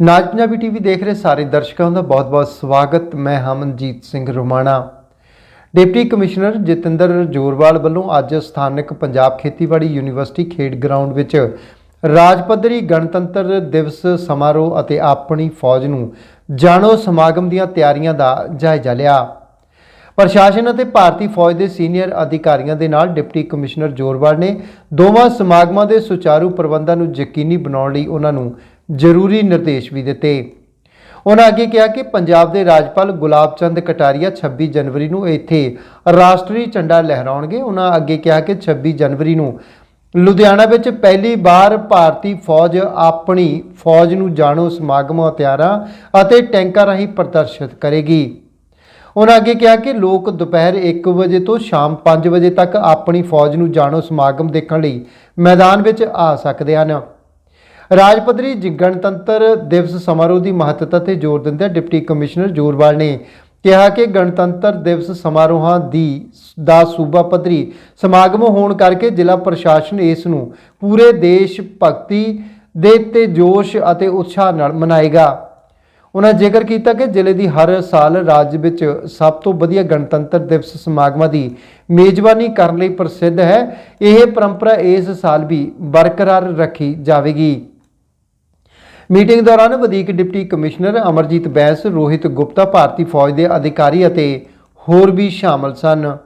ਨਾਜ Punjabi TV ਦੇਖ ਰਹੇ ਸਾਰੇ ਦਰਸ਼ਕਾਂ ਦਾ ਬਹੁਤ-ਬਹੁਤ ਸਵਾਗਤ। ਮੈਂ ਹਮਨਜੀਤ ਸਿੰਘ ਰੋਮਾਣਾ। ਡਿਪਟੀ ਕਮਿਸ਼ਨਰ ਜਤਿੰਦਰ ਜੋਰਵਾਲ ਵੱਲੋਂ ਅੱਜ ਸਥਾਨਕ ਪੰਜਾਬ ਖੇਤੀਬਾੜੀ ਯੂਨੀਵਰਸਿਟੀ ਖੇਡ ਗਰਾਊਂਡ ਵਿੱਚ ਰਾਜ ਪੱਧਰੀ ਗਣਤੰਤਰ ਦਿਵਸ ਸਮਾਰੋਹ ਅਤੇ ਆਪਣੀ ਫੌਜ ਨੂੰ ਜਾਣੋ ਸਮਾਗਮ ਦੀਆਂ ਤਿਆਰੀਆਂ ਦਾ ਜਾਇਜ਼ਾ ਲਿਆ। ਪ੍ਰਸ਼ਾਸਨ ਅਤੇ ਭਾਰਤੀ ਫੌਜ ਦੇ ਸੀਨੀਅਰ ਅਧਿਕਾਰੀਆਂ ਦੇ ਨਾਲ ਡਿਪਟੀ ਕਮਿਸ਼ਨਰ ਜੋਰਵਾਲ ਨੇ ਦੋਵਾਂ ਸਮਾਗਮਾਂ ਦੇ ਸੁਚਾਰੂ ਪ੍ਰਬੰਧਾਂ ਨੂੰ ਯਕੀਨੀ ਬਣਾਉਣ ਲਈ ਉਹਨਾਂ ਨੂੰ ਜ਼ਰੂਰੀ ਨਿਰਦੇਸ਼ ਵੀ ਦਿੱਤੇ। ਉਹਨਾਂ ਅੱਗੇ ਕਿਹਾ ਕਿ ਪੰਜਾਬ ਦੇ ਰਾਜਪਾਲ ਗੁਲਾਬ ਚੰਦ ਕਟਾਰੀਆ 26 ਜਨਵਰੀ ਨੂੰ ਇੱਥੇ ਰਾਸ਼ਟਰੀ ਝੰਡਾ ਲਹਿਰਾਉਣਗੇ। ਉਹਨਾਂ ਅੱਗੇ ਕਿਹਾ ਕਿ 26 ਜਨਵਰੀ ਨੂੰ ਲੁਧਿਆਣਾ ਵਿੱਚ ਪਹਿਲੀ ਵਾਰ ਭਾਰਤੀ ਫੌਜ ਆਪਣੀ ਫੌਜ ਨੂੰ ਜਾਣੋ ਸਮਾਗਮ ਹਥਿਆਰਾਂ ਅਤੇ ਟੈਂਕਾਂ ਰਾਹੀਂ ਪ੍ਰਦਰਸ਼ਿਤ ਕਰੇਗੀ। ਉਹਨਾਂ ਅੱਗੇ ਕਿਹਾ ਕਿ ਲੋਕ ਦੁਪਹਿਰ 1 ਵਜੇ ਤੋਂ ਸ਼ਾਮ 5 ਵਜੇ ਤੱਕ ਆਪਣੀ ਫੌਜ ਨੂੰ ਜਾਣੋ ਸਮਾਗਮ ਦੇਖਣ ਲਈ ਮੈਦਾਨ ਵਿੱਚ ਆ ਸਕਦੇ ਹਨ। ਰਾਜ ਪੱਧਰੀ ਜ- ਗਣਤੰਤਰ ਦਿਵਸ ਸਮਾਰੋਹ ਦੀ ਮਹੱਤਤਾ ਤੇ ਜ਼ੋਰ ਦਿੰਦਿਆਂ ਡਿਪਟੀ ਕਮਿਸ਼ਨਰ ਜੋਰਵਾਲ ਨੇ ਕਿਹਾ ਕਿ ਗਣਤੰਤਰ ਦਿਵਸ ਸਮਾਰੋਹਾਂ ਦੀ ਦਾ ਸੂਬਾ ਪੱਧਰੀ ਸਮਾਗਮ ਹੋਣ ਕਰਕੇ ਜ਼ਿਲ੍ਹਾ ਪ੍ਰਸ਼ਾਸਨ ਇਸ ਨੂੰ ਪੂਰੇ ਦੇਸ਼ ਭਗਤੀ ਦੇ ਤੇ ਜੋਸ਼ ਅਤੇ ਉਤਸ਼ਾਹ ਨਾਲ ਮਨਾਏਗਾ। ਉਹਨਾਂ ਜ਼ਿਕਰ ਕੀਤਾ ਕਿ ਜ਼ਿਲ੍ਹੇ ਦੀ ਹਰ ਸਾਲ ਰਾਜ ਵਿੱਚ ਸਭ ਤੋਂ ਵਧੀਆ ਗਣਤੰਤਰ ਦਿਵਸ ਸਮਾਗਮਾਂ ਦੀ ਮੇਜ਼ਬਾਨੀ ਕਰਨ ਲਈ ਪ੍ਰਸਿੱਧ ਹੈ। ਇਹ ਪਰੰਪਰਾ ਇਸ ਸਾਲ ਵੀ ਬਰਕਰਾਰ ਰੱਖੀ ਜਾਵੇਗੀ। ਮੀਟਿੰਗ ਦੌਰਾਨ ਵਧੀਕ ਡਿਪਟੀ ਕਮਿਸ਼ਨਰ ਅਮਰਜੀਤ ਬੈਂਸ, ਰੋਹਿਤ ਗੁਪਤਾ, ਭਾਰਤੀ ਫੌਜ ਦੇ ਅਧਿਕਾਰੀ ਅਤੇ ਹੋਰ ਵੀ ਸ਼ਾਮਲ ਸਨ।